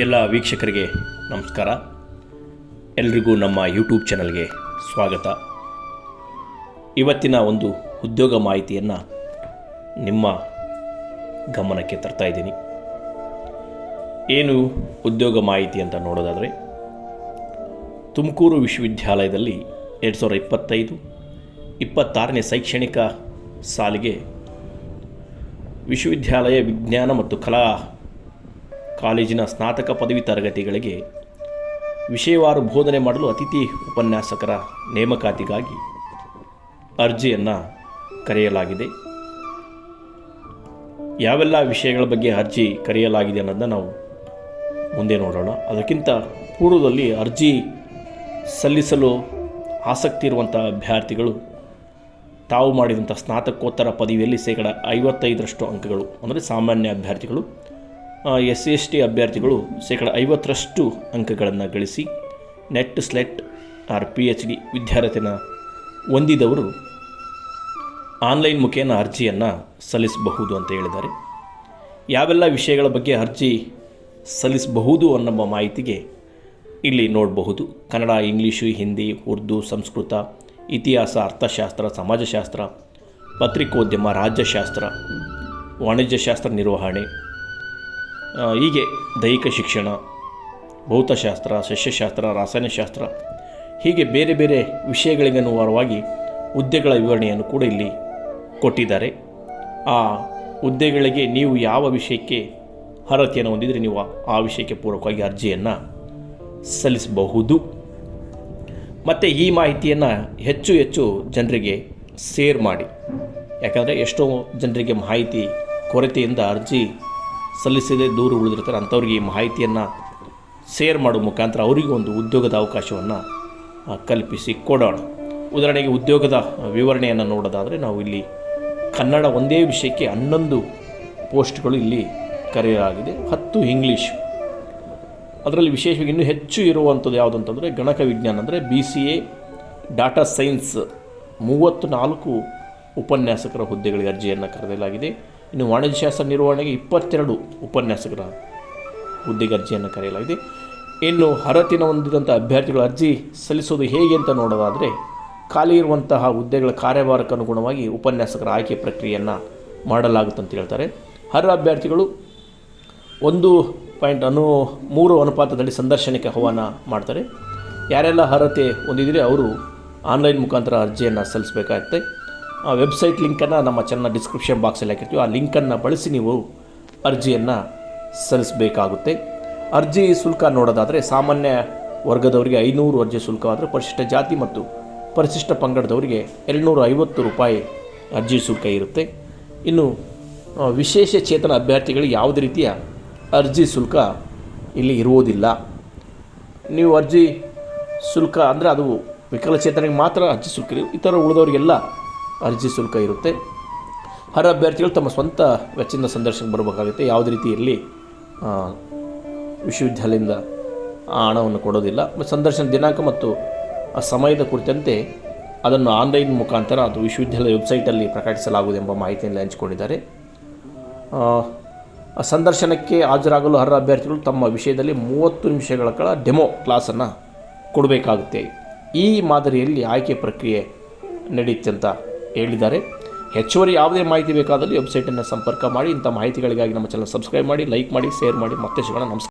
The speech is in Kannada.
ಎಲ್ಲ ವೀಕ್ಷಕರಿಗೆ ನಮಸ್ಕಾರ. ಎಲ್ರಿಗೂ ನಮ್ಮ ಯೂಟ್ಯೂಬ್ ಚಾನಲ್ಗೆ ಸ್ವಾಗತ. ಇವತ್ತಿನ ಒಂದು ಉದ್ಯೋಗ ಮಾಹಿತಿಯನ್ನು ನಿಮ್ಮ ಗಮನಕ್ಕೆ ತರ್ತಾ ಇದ್ದೀನಿ. ಏನು ಉದ್ಯೋಗ ಮಾಹಿತಿ ಅಂತ ನೋಡೋದಾದರೆ, ತುಮಕೂರು ವಿಶ್ವವಿದ್ಯಾಲಯದಲ್ಲಿ ಎರಡು ಸಾವಿರದ ಇಪ್ಪತ್ತೈದು ಇಪ್ಪತ್ತಾರನೇ ಶೈಕ್ಷಣಿಕ ಸಾಲಿಗೆ ವಿಶ್ವವಿದ್ಯಾಲಯ ವಿಜ್ಞಾನ ಮತ್ತು ಕಲಾ ಕಾಲೇಜಿನ ಸ್ನಾತಕ ಪದವಿ ತರಗತಿಗಳಿಗೆ ವಿಷಯವಾರು ಬೋಧನೆ ಮಾಡಲು ಅತಿಥಿ ಉಪನ್ಯಾಸಕರ ನೇಮಕಾತಿಗಾಗಿ ಅರ್ಜಿಯನ್ನು ಕರೆಯಲಾಗಿದೆ. ಯಾವೆಲ್ಲ ವಿಷಯಗಳ ಬಗ್ಗೆ ಅರ್ಜಿ ಕರೆಯಲಾಗಿದೆ ಅನ್ನೋದನ್ನ ನಾವು ಮುಂದೆ ನೋಡೋಣ. ಅದಕ್ಕಿಂತ ಪೂರ್ವದಲ್ಲಿ ಅರ್ಜಿ ಸಲ್ಲಿಸಲು ಆಸಕ್ತಿ ಇರುವಂಥ ಅಭ್ಯರ್ಥಿಗಳು, ತಾವು ಮಾಡಿದಂಥ ಸ್ನಾತಕೋತ್ತರ ಪದವಿಯಲ್ಲಿ ಶೇಕಡ ಐವತ್ತೈದರಷ್ಟು ಅಂಕಗಳು, ಅಂದರೆ ಸಾಮಾನ್ಯ ಅಭ್ಯರ್ಥಿಗಳು ಎಸ್ ಎಸ್ ಟಿ ಅಭ್ಯರ್ಥಿಗಳು ಶೇಕಡ ಐವತ್ತರಷ್ಟು ಅಂಕಗಳನ್ನು ಗಳಿಸಿ NET SLET or P H D ವಿದ್ಯಾರ್ಥಿನ ಹೊಂದಿದವರು ಆನ್ಲೈನ್ ಮುಖೇನ ಅರ್ಜಿಯನ್ನು ಸಲ್ಲಿಸಬಹುದು ಅಂತ ಹೇಳಿದ್ದಾರೆ. ಯಾವೆಲ್ಲ ವಿಷಯಗಳ ಬಗ್ಗೆ ಅರ್ಜಿ ಸಲ್ಲಿಸಬಹುದು ಅನ್ನೋ ಮಾಹಿತಿಗೆ ಇಲ್ಲಿ ನೋಡಬಹುದು. ಕನ್ನಡ, ಇಂಗ್ಲೀಷು, ಹಿಂದಿ, ಉರ್ದು, ಸಂಸ್ಕೃತ, ಇತಿಹಾಸ, ಅರ್ಥಶಾಸ್ತ್ರ, ಸಮಾಜಶಾಸ್ತ್ರ, ಪತ್ರಿಕೋದ್ಯಮ, ರಾಜ್ಯಶಾಸ್ತ್ರ, ವಾಣಿಜ್ಯಶಾಸ್ತ್ರ ನಿರ್ವಹಣೆ ಹೀಗೆ ದೈಹಿಕ ಶಿಕ್ಷಣ, ಭೌತಶಾಸ್ತ್ರ, ಸಸ್ಯಶಾಸ್ತ್ರ, ರಾಸಾಯನಶಾಸ್ತ್ರ, ಹೀಗೆ ಬೇರೆ ಬೇರೆ ವಿಷಯಗಳಿಗೆ ಅನುವಾರವಾಗಿ ಹುದ್ದೆಗಳ ವಿವರಣೆಯನ್ನು ಕೂಡ ಇಲ್ಲಿ ಕೊಟ್ಟಿದ್ದಾರೆ. ಆ ಹುದ್ದೆಗಳಿಗೆ ನೀವು ಯಾವ ವಿಷಯಕ್ಕೆ ಅರ್ಹತೆಯನ್ನು ಹೊಂದಿದರೆ, ನೀವು ಆ- ವಿಷಯಕ್ಕೆ ಪೂರಕವಾಗಿ ಅರ್ಜಿಯನ್ನು ಸಲ್ಲಿಸಬಹುದು. ಮತ್ತು ಈ ಮಾಹಿತಿಯನ್ನು ಹೆಚ್ಚು ಹೆಚ್ಚು ಜನರಿಗೆ ಸೇರ್ ಮಾಡಿ. ಯಾಕಂದರೆ ಎಷ್ಟೋ ಜನರಿಗೆ ಮಾಹಿತಿ ಕೊರತೆಯಿಂದ ಅರ್ಜಿ ಸಲ್ಲಿಸದೆ ದೂರು ಉಳಿದಿರ್ತಾರೆ, ಅಂಥವ್ರಿಗೆ ಈ ಮಾಹಿತಿಯನ್ನು ಶೇರ್ ಮಾಡುವ ಮುಖಾಂತರ ಅವರಿಗೂ ಒಂದು ಉದ್ಯೋಗದ ಅವಕಾಶವನ್ನು ಕಲ್ಪಿಸಿ ಕೊಡೋಣ. ಉದಾಹರಣೆಗೆ ಉದ್ಯೋಗದ ವಿವರಣೆಯನ್ನು ನೋಡೋದಾದರೆ ನಾವು ಇಲ್ಲಿ ಕನ್ನಡ ಒಂದೇ ವಿಷಯಕ್ಕೆ ಹನ್ನೊಂದು ಪೋಸ್ಟ್ಗಳು ಇಲ್ಲಿ ಕರೆಯಲಾಗಿದೆ. ಹತ್ತು ಇಂಗ್ಲೀಷ್. ಅದರಲ್ಲಿ ವಿಶೇಷವಾಗಿ ಇನ್ನೂ ಹೆಚ್ಚು ಇರುವಂಥದ್ದು ಯಾವುದು ಅಂತಂದರೆ ಗಣಕ ವಿಜ್ಞಾನ ಅಂದರೆ B C A data science ಮೂವತ್ತು ನಾಲ್ಕು ಉಪನ್ಯಾಸಕರ ಹುದ್ದೆಗಳಿಗೆ ಅರ್ಜಿಯನ್ನು ಕರೆಯಲಾಗಿದೆ. ಇನ್ನು ವಾಣಿಜ್ಯಶಾಸ್ತ್ರ ನಿರ್ವಹಣೆಗೆ ಇಪ್ಪತ್ತೆರಡು ಉಪನ್ಯಾಸಕರ ಹುದ್ದೆಗೆ ಅರ್ಜಿಯನ್ನು ಕರೆಯಲಾಗಿದೆ. ಇನ್ನು ಅರ್ಹತೆಯನ್ನು ಹೊಂದಿದಂಥ ಅಭ್ಯರ್ಥಿಗಳ ಅರ್ಜಿ ಸಲ್ಲಿಸೋದು ಹೇಗೆ ಅಂತ ನೋಡೋದಾದರೆ, ಖಾಲಿ ಇರುವಂತಹ ಹುದ್ದೆಗಳ ಕಾರ್ಯಭಾರಕ್ಕೆ ಅನುಗುಣವಾಗಿ ಉಪನ್ಯಾಸಕರ ಆಯ್ಕೆ ಪ್ರಕ್ರಿಯೆಯನ್ನು ಮಾಡಲಾಗುತ್ತೆ ಅಂತ ಹೇಳ್ತಾರೆ. ಅರ್ಹ ಅಭ್ಯರ್ಥಿಗಳು ಒಂದು ಪಾಯಿಂಟ್ ಅನು ಮೂರು ಅನುಪಾತದಲ್ಲಿ ಸಂದರ್ಶನಕ್ಕೆ ಆಹ್ವಾನ ಮಾಡ್ತಾರೆ. ಯಾರೆಲ್ಲ ಅರ್ಹತೆ ಹೊಂದಿದರೆ ಅವರು ಆನ್ಲೈನ್ ಮುಖಾಂತರ ಅರ್ಜಿಯನ್ನು ಸಲ್ಲಿಸಬೇಕಾಗುತ್ತೆ. ಆ ವೆಬ್ಸೈಟ್ ಲಿಂಕನ್ನು ನಮ್ಮ ಚಾನಲ್ ಡಿಸ್ಕ್ರಿಪ್ಷನ್ ಬಾಕ್ಸಲ್ಲಿ ಹಾಕಿರ್ತೀವಿ. ಆ ಲಿಂಕನ್ನು ಬಳಸಿ ನೀವು ಅರ್ಜಿಯನ್ನು ಸಲ್ಲಿಸಬೇಕಾಗುತ್ತೆ. ಅರ್ಜಿ ಶುಲ್ಕ ನೋಡೋದಾದರೆ ಸಾಮಾನ್ಯ ವರ್ಗದವರಿಗೆ ಐನೂರು ಅರ್ಜಿ ಶುಲ್ಕವಾದರೆ ಪರಿಶಿಷ್ಟ ಜಾತಿ ಮತ್ತು ಪರಿಶಿಷ್ಟ ಪಂಗಡದವರಿಗೆ ಎರಡುನೂರ ಐವತ್ತು ರೂಪಾಯಿ ಅರ್ಜಿ ಶುಲ್ಕ ಇರುತ್ತೆ. ಇನ್ನು ವಿಶೇಷ ಚೇತನ ಅಭ್ಯರ್ಥಿಗಳಿಗೆ ಯಾವುದೇ ರೀತಿಯ ಅರ್ಜಿ ಶುಲ್ಕ ಇಲ್ಲಿ ಇರುವುದಿಲ್ಲ. ನೀವು ಅರ್ಜಿ ಶುಲ್ಕ ಅಂದರೆ ಅದು ವಿಕಲಚೇತನಿಗೆ ಮಾತ್ರ ಅರ್ಜಿ ಶುಲ್ಕ ಇತರ ಉಳಿದವರಿಗೆಲ್ಲ ಅರ್ಜಿ ಶುಲ್ಕ ಇರುತ್ತೆ. ಹರ ಅಭ್ಯರ್ಥಿಗಳು ತಮ್ಮ ಸ್ವಂತ ವೆಚ್ಚದಿಂದ ಸಂದರ್ಶನಕ್ಕೆ ಬರಬೇಕಾಗುತ್ತೆ. ಯಾವುದೇ ರೀತಿ ಇರಲಿ ವಿಶ್ವವಿದ್ಯಾಲಯದಿಂದ ಆ ಹಣವನ್ನು ಕೊಡೋದಿಲ್ಲ. ಸಂದರ್ಶನ ದಿನಾಂಕ ಮತ್ತು ಆ ಸಮಯದ ಕುರಿತಂತೆ ಅದನ್ನು ಆನ್ಲೈನ್ ಮುಖಾಂತರ ಅದು ವಿಶ್ವವಿದ್ಯಾಲಯ ವೆಬ್ಸೈಟಲ್ಲಿ ಪ್ರಕಟಿಸಲಾಗುವುದು ಎಂಬ ಮಾಹಿತಿಯನ್ನು ಹಂಚಿಕೊಂಡಿದ್ದಾರೆ. ಆ ಸಂದರ್ಶನಕ್ಕೆ ಹಾಜರಾಗಲು ಅರ್ಹ ಅಭ್ಯರ್ಥಿಗಳು ತಮ್ಮ ವಿಷಯದಲ್ಲಿ ಮೂವತ್ತು ನಿಮಿಷಗಳ ಕಾಲ ಡೆಮೋ ಕ್ಲಾಸನ್ನು ಕೊಡಬೇಕಾಗುತ್ತೆ. ಈ ಮಾದರಿಯಲ್ಲಿ ಆಯ್ಕೆ ಪ್ರಕ್ರಿಯೆ ನಡೆಯುತ್ತೆ ಅಂತ ಹೇಳಿದ್ದಾರೆ. ಹೆಚ್ಚುವರಿ ಯಾವುದೇ ಮಾಹಿತಿ ಬೇಕಾದಲ್ಲಿ ವೆಬ್ಸೈಟನ್ನು ಸಂಪರ್ಕ ಮಾಡಿ. ಇಂಥ ಮಾಹಿತಿಗಳಿಗಾಗಿ ನಮ್ಮ ಚಾನಲ್ ಸಬ್ಸ್ಕ್ರೈಬ್ ಮಾಡಿ, ಲೈಕ್ ಮಾಡಿ, ಶೇರ್ ಮಾಡಿ. ಮತ್ತೆ ಸಿಗೋಣ. ನಮಸ್ಕಾರ.